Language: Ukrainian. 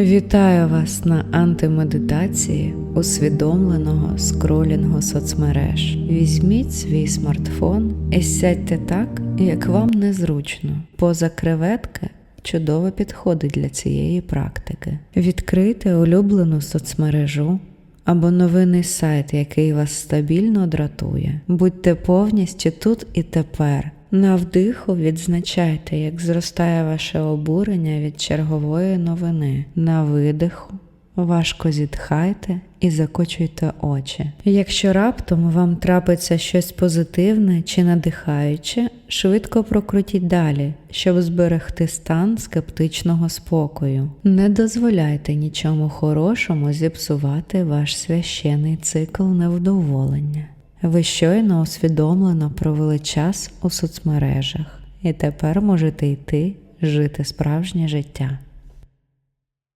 Вітаю вас на антимедитації усвідомленого скролінгу соцмереж. Візьміть свій смартфон і сядьте так, як вам незручно. Поза креветки чудово підходить для цієї практики. Відкрийте улюблену соцмережу або новинний сайт, який вас стабільно дратує. Будьте повністю тут і тепер. На вдиху відзначайте, як зростає ваше обурення від чергової новини. На видиху важко зітхайте і закочуйте очі. Якщо раптом вам трапиться щось позитивне чи надихаюче, швидко прокрутіть далі, щоб зберегти стан скептичного спокою. Не дозволяйте нічому хорошому зіпсувати ваш священий цикл невдоволення. Ви щойно усвідомлено провели час у соцмережах і тепер можете йти жити справжнє життя.